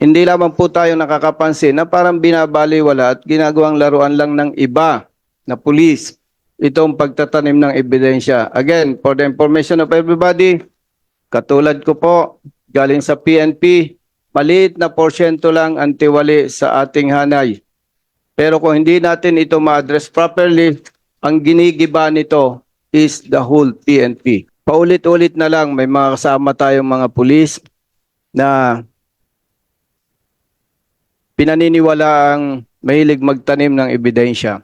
hindi lamang po tayo nakakapansin na parang binabaliwala at ginagawang laruan lang ng iba na pulis itong pagtatanim ng ebidensya. Again, for the information of everybody, katulad ko po, galing sa PNP, maliit na porsyento lang ang tiwali sa ating hanay. Pero kung hindi natin ito ma-address properly, ang ginigiba nito is the whole PNP. Paulit-ulit na lang, may mga kasama tayong mga pulis na pinaniniwala ang mahilig magtanim ng ebidensya.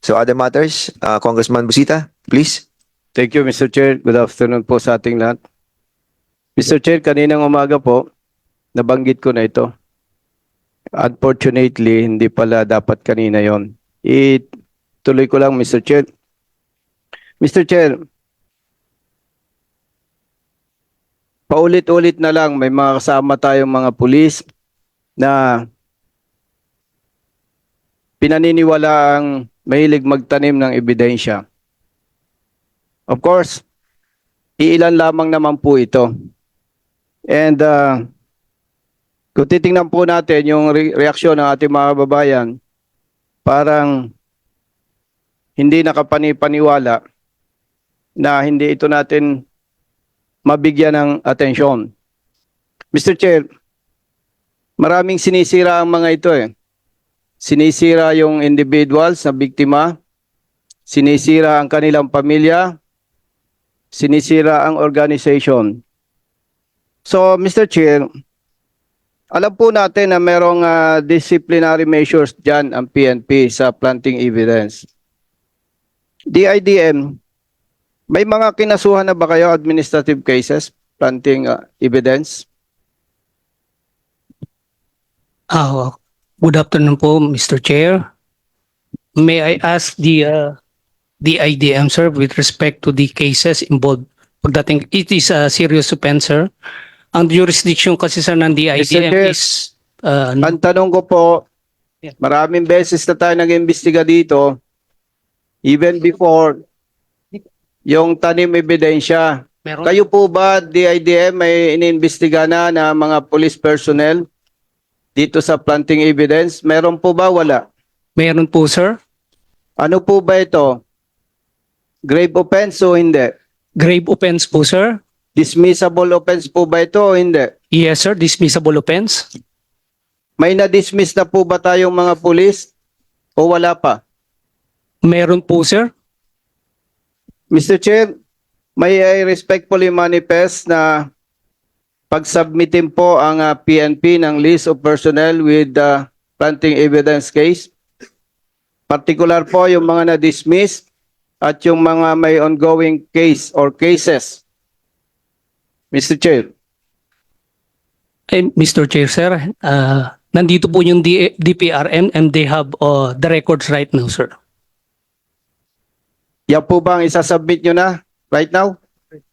So other matters, uh, Congressman Busita, please. Thank you, Mr. Chair. Good afternoon po sa ating lahat. Mr. Chair, kaninang umaga po, nabanggit ko na ito. Unfortunately, hindi pala dapat kanina yon. Ituloy ko lang, Mr. Chair. Mr. Chair, paulit-ulit na lang, may mga kasama tayong mga pulis na pinaniniwala ang mahilig magtanim ng ebidensya. Of course, iilan lamang naman po ito. And uh, kung titingnan po natin yung re- reaksyon ng ating mga babayan, parang hindi nakapanipaniwala na hindi ito natin mabigyan ng atensyon. Mr. Chair, maraming sinisira ang mga ito eh. Sinisira yung individuals na biktima, sinisira ang kanilang pamilya, sinisira ang organization. So, Mr. Chair, alam po natin na merong ah, disciplinary measures dyan ang PNP sa planting evidence. DIDM, may mga kinasuhan na ba kayo administrative cases planting ah, evidence? Ah, good afternoon po, Mr. Chair. May I ask the uh, the IDM sir with respect to the cases involved pagdating it is a serious offense sir. Ang jurisdiction kasi sir ng DIDM Chair. is uh, Ang tanong ko po, Yeah. maraming beses na tayo nag-imbestiga dito, even before yung tanim ebidensya. meron Kayo po ba, DIDM, may iniimbestiga na na mga police personnel dito sa planting evidence? Meron po ba? Wala. meron po sir. Ano po ba ito? Grave offense o hindi? Grave offense po sir. Dismissible offense po ba ito o hindi? Yes sir, dismissible offense. May na-dismiss na po ba tayong mga police o wala pa? Meron po sir. Mr. Chair, may I respectfully manifest na pag-submitin po ang ah, PNP ng list of personnel with the planting evidence case. Particular po yung mga na-dismiss at yung mga may ongoing case or cases. Mr. Chair, Eh, Mr. Chair sir, uh, nandito po yung DPRM and they have uh, the records right now sir. Yan po ba ang isasubmit nyo na right now?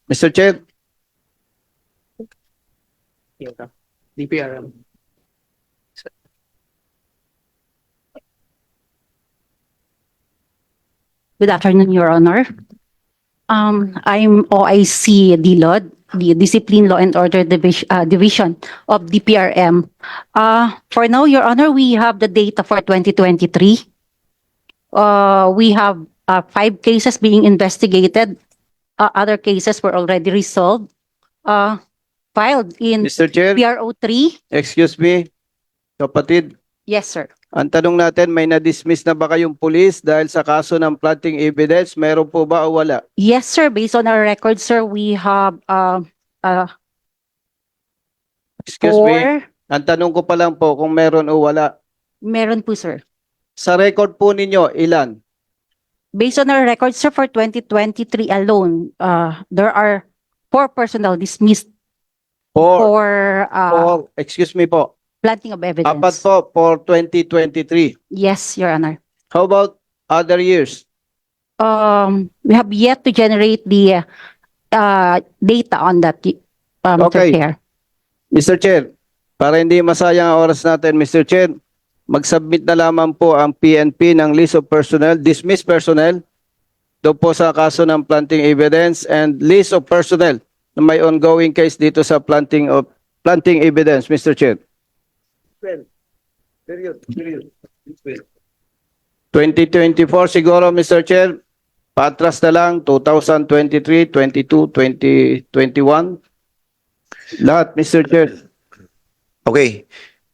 Mr. Chair? DPRM. Good afternoon, Your Honor. Um, I'm OIC Dilod, the Discipline Law and Order Division, uh, Division of DPRM. Uh, for now, Your Honor, we have the data for 2023. Uh, we have uh, five cases being investigated. Uh, other cases were already resolved. Uh, filed in Mr. Chair, PRO 3. excuse me, kapatid. Yes, sir. Ang tanong natin, may na-dismiss na ba kayong pulis dahil sa kaso ng planting evidence? Meron po ba o wala? Yes, sir. Based on our record, sir, we have uh, uh, Excuse me. four. Ang tanong ko pa lang po kung meron o wala. Meron po, sir. Sa record po ninyo, ilan? Based on our records, sir, for 2023 alone, uh, there are four personnel dismissed Four. for uh, Four. Excuse me po. planting of evidence. Apat po for 2023. Yes, Your Honor. How about other years? Um, we have yet to generate the uh, data on that, uh, Mr. Okay. Chair. Mr. Chair, para hindi masayang ang oras natin, Mr. Chair, mag-submit na lamang po ang PNP ng list of personnel, dismissed personnel, doon po sa kaso ng planting evidence and list of personnel na may ongoing case dito sa planting of planting evidence, Mr. Chair. 2024 siguro, Mr. Chair. Patras na lang, 2023, 22, 2021. Lahat, Mr. Chair. Okay.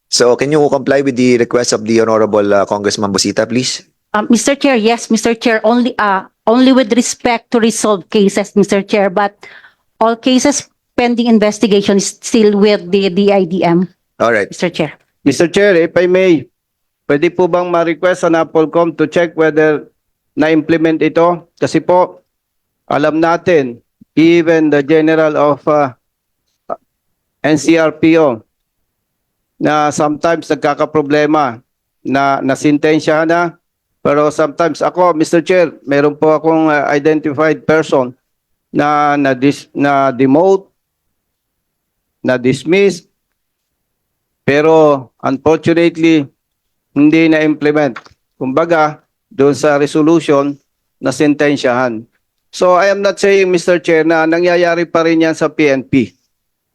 So can you comply with the request of the Honorable uh, Congressman Busita, please? Um, Mr. Chair, yes, Mr. Chair, only, uh, only with respect to resolved cases, Mr. Chair, but all cases pending investigation is still with the DIDM, All right. Mr. Chair. Mr. Chair, if I may, pwede po bang ma-request sa NAPOLCOM to check whether na-implement ito? Kasi po, alam natin, even the General of uh, NCRPO, na sometimes nagkakaproblema na nasintensya na, pero sometimes ako, Mr. Chair, meron po akong uh, identified person na na, dis, na demote, na dismiss, pero unfortunately, hindi na-implement. Kumbaga, doon sa resolution na sentensyahan. So I am not saying, Mr. Chair, na nangyayari pa rin yan sa PNP.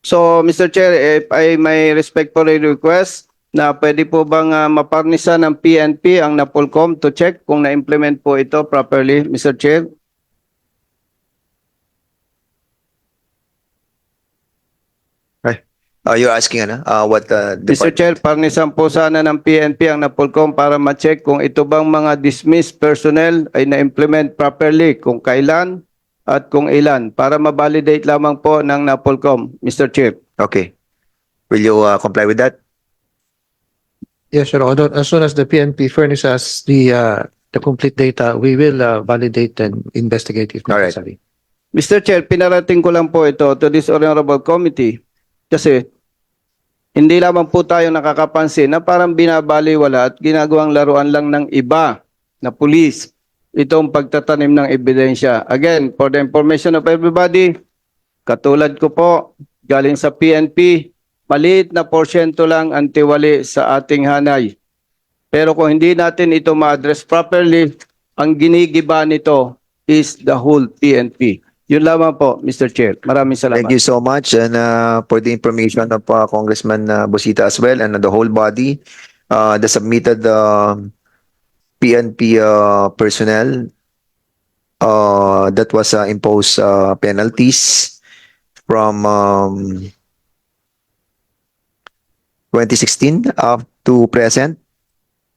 So, Mr. Chair, if I may respectfully request na pwede po bang uh, maparnisa ng PNP ang NAPOLCOM to check kung na-implement po ito properly, Mr. Chair? Uh, you're asking ano? Uh, what uh, Mr. Chair, parnisan po sana ng PNP ang NAPOLCOM para ma-check kung ito bang mga dismissed personnel ay na-implement properly, kung kailan at kung ilan, para ma-validate lamang po ng NAPOLCOM, Mr. Chair. Okay. Will you uh, comply with that? Yes, Your Honor. As soon as the PNP furnishes us the uh, the complete data, we will uh, validate and investigate if All right. necessary. Mr. Chair, pinarating ko lang po ito to this honorable committee kasi hindi lamang po tayo nakakapansin na parang binabaliwala at ginagawang laruan lang ng iba na pulis itong pagtatanim ng ebidensya. Again, for the information of everybody, katulad ko po, galing sa PNP, maliit na porsyento lang ang tiwali sa ating hanay. Pero kung hindi natin ito ma-address properly, ang ginigiba nito is the whole PNP. Yun lamang po, Mr. Chair. Maraming salamat. Thank you so much and uh, for the information of uh, Congressman uh, Busita as well and the whole body, uh, the submitted uh, PNP uh, personnel uh, that was uh, imposed uh, penalties from um, 2016 up to present.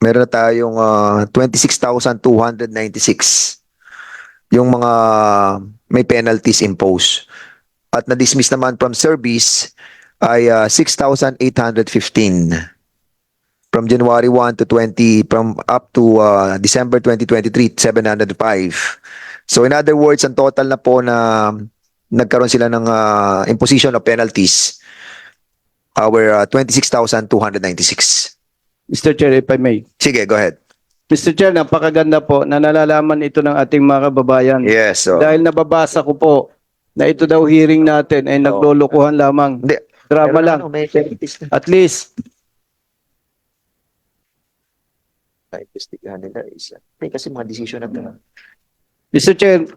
Meron na tayong uh, 26,296 yung mga may penalties imposed. At na-dismiss naman from service ay uh, 6,815 from January 1 to 20 from up to uh, December 2023 705. So in other words, ang total na po na nagkaroon sila ng uh, imposition of penalties our uh, 26,296. Mr. Chair, if I may. Sige, go ahead. Mr. Chair, napakaganda po na nalalaman ito ng ating mga kababayan. Yes. So, Dahil nababasa ko po na ito daw hearing natin ay naglulukuhan lamang. Hindi. Drama lang. ano. At least, Naimbestigahan nila is may kasi mga decision na Mr. Chair,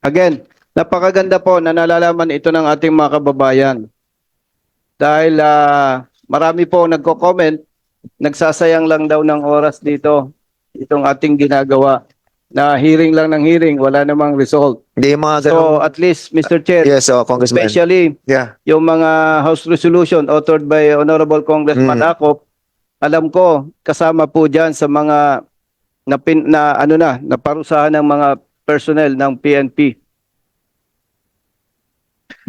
again, napakaganda po na nalalaman ito ng ating mga kababayan. Dahil ah, marami po nagko-comment, nagsasayang lang daw ng oras dito itong ating ginagawa na hearing lang ng hearing, wala namang result. Hindi mga ganun. So at least, Mr. Chair, yes, so, Congressman. especially Yeah. yung mga House Resolution authored by Honorable Congressman Mm. Acop, alam ko kasama po diyan sa mga na, pin, na ano na naparusahan ng mga personnel ng PNP.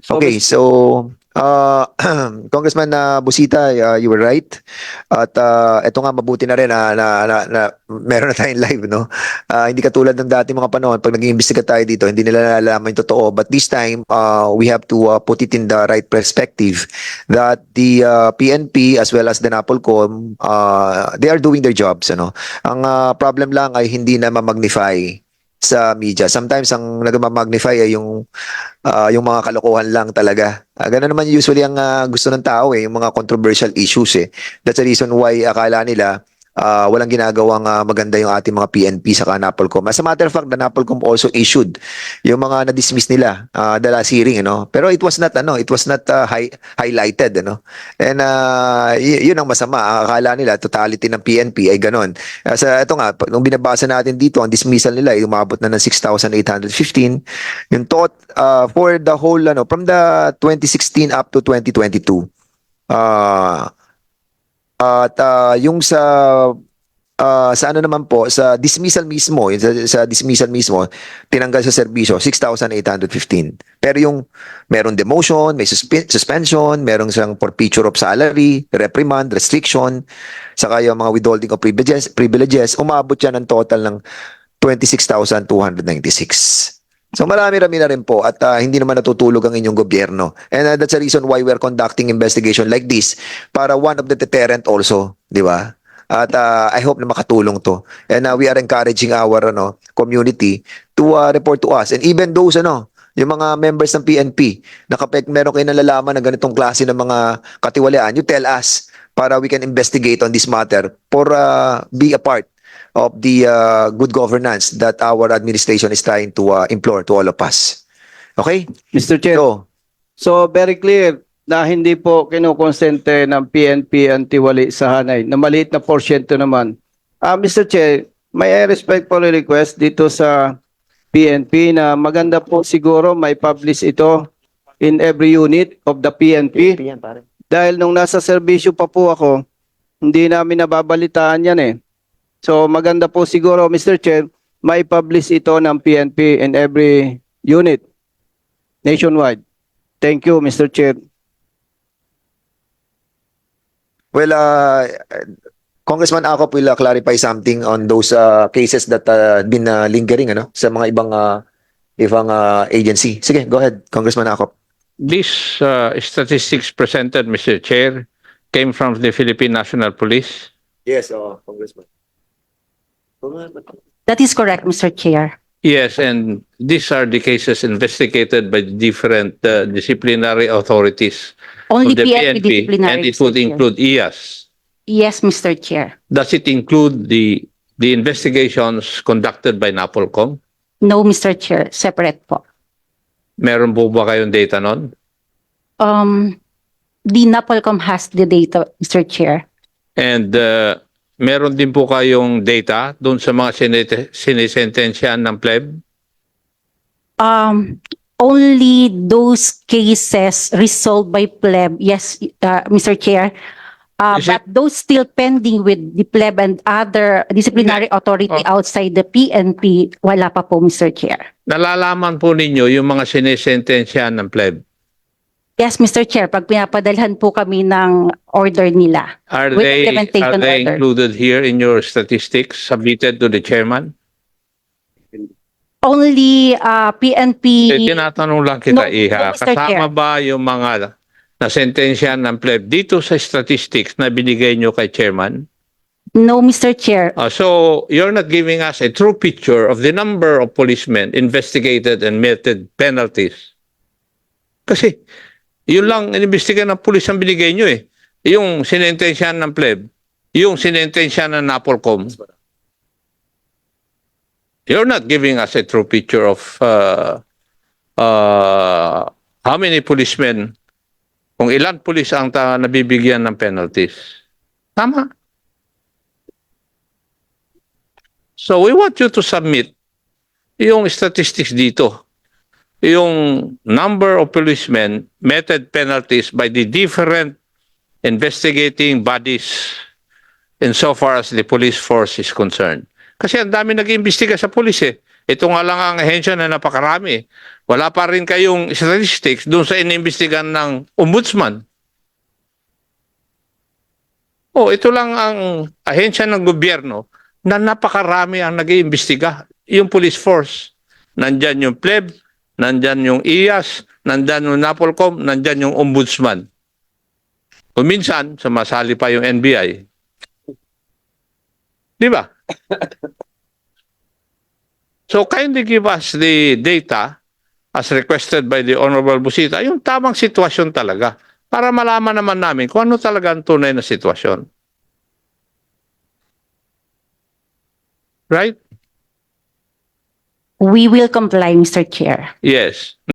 So, Okay, so uh, Congressman uh, Busita, uh, you were right. At uh, ito nga mabuti na rin na, na, na, na meron na tayong live, no? Uh, hindi katulad ng dati mga panahon, pag nag-iimbestiga tayo dito, hindi nila nalalaman yung totoo. But this time, uh, we have to uh, put it in the right perspective that the uh, PNP as well as the NAPOLCOM, uh, they are doing their jobs, ano? Ang uh, problem lang ay hindi na ma-magnify sa media. Sometimes ang nagmamagnify ay yung ah, yung mga kalokohan lang talaga. Uh, ganun naman usually ang ah, gusto ng tao eh, yung mga controversial issues eh. That's the reason why akala nila ah, walang ginagawang ah, maganda yung ating mga PNP sa NAPOLCOM. As a matter of fact, the NAPOLCOM also issued yung mga na-dismiss nila uh, the last hearing, ano. Pero it was not ano, it was not ah, hi- highlighted, ano. And uh, yun ang masama. Akala nila totality ng PNP ay ganon. Uh, sa ito nga, nung binabasa natin dito, ang dismissal nila ay umabot na ng 6,815. Yung tot uh, for the whole ano from the 2016 up to 2022. Ah at ah, yung sa ah, sa ano naman po sa dismissal mismo, sa, sa dismissal mismo, tinanggal sa serbisyo 6,815. Pero yung meron demotion, may suspe- suspension, merong isang forfeiture of salary, reprimand, restriction, saka yung mga withholding of privileges, privileges umabot yan ng total ng 26,296. So marami-rami na rin po at ah, hindi naman natutulog ang inyong gobyerno. And ah, that's the reason why we're conducting investigation like this para one of the deterrent also, di ba? At ah, I hope na makatulong to. And ah, we are encouraging our ano, community to ah, report to us. And even those ano, yung mga members ng PNP na kapag meron kayo nalalaman ng ganitong klase ng mga katiwalian, you tell us para we can investigate on this matter for ah, be a part of the uh, good governance that our administration is trying to uh, implore to all of us. Okay? Mr. Chair, So, so very clear na hindi po kinukonsente ng PNP ang tiwali sa hanay, na maliit na porsyento naman. Ah, Mr. Chair, may I respectfully request dito sa PNP na maganda po siguro may publish ito in every unit of the PNP. Dahil nung nasa serbisyo pa po ako, hindi namin nababalitaan yan eh. So maganda po siguro, Mr. Chair, may publish ito ng PNP in every unit nationwide. Thank you, Mr. Chair. well, uh, Congressman Akop will uh, clarify something on those uh, cases that uh, been uh, lingering ano, sa mga ibang uh, ibang uh, agency. Sige, go ahead, Congressman Akop. These uh, statistics presented, Mr. Chair, came from the Philippine National Police. Yes, uh, Congressman. That is correct, Mr. Chair. Yes, and these are the cases investigated by different uh, disciplinary authorities Only of the PNP PNP, disciplinary. and it would include IAS. Yes, Mr. Chair. Does it include the the investigations conducted by NAPOLCOM? No, Mr. Chair. Separate po. Meron po ba kayong data nun? Um, the NAPOLCOM has the data, Mr. Chair. And uh, meron din po kayong data doon sa mga sinisentensyahan ng pleb? Um, only those cases resolved by pleb, yes, uh, Mr. Chair. Uh, Is it- but those still pending with the pleb and other disciplinary authority Oh. outside the PNP, wala pa po, Mr. Chair. Nalalaman po ninyo yung mga sinisentensyahan ng pleb? Yes, Mr. Chair, pag pinapadalhan po kami ng order nila. Are With they, implementation are they order. included here in your statistics submitted to the chairman? Only uh, PNP, Eh, tinatanong lang kita, No, Iha. no, Mr. Kasama Chair. ba yung mga nasentensyahan ng pleb dito sa statistics na binigay nyo kay chairman? no, Mr. Chair. Uh, so, you're not giving us a true picture of the number of policemen investigated and meted penalties. Kasi, yun lang inimbestiga ng pulis ang binigay nyo eh. Yung sinentensyahan ng pleb, yung sinentensyahan ng NAPOLCOM. You're not giving us a true picture of uh, uh, how many policemen, kung ilan pulis ang ta- nabibigyan ng penalties. Tama. So we want you to submit yung statistics dito. Yung number of policemen meted penalties by the different investigating bodies insofar as the police force is concerned. Kasi ang dami nag-iimbestiga sa police eh. Ito nga lang ang ahensya na napakarami. Wala pa rin kayong statistics doon sa inimbestigan ng ombudsman. Oh, ito lang ang ahensya ng gobyerno na napakarami ang nag-iimbestiga. Yung police force. Nandyan yung pleb, nandyan yung IAS, nandyan yung NAPOLCOM, nandyan yung ombudsman. O minsan, sumasali pa yung NBI. Di ba? so kindly give us the data as requested by the Honorable Busita, yung tamang sitwasyon talaga para malaman naman namin kung ano talaga ang tunay na sitwasyon. right? We will comply, Mr. Chair. Yes.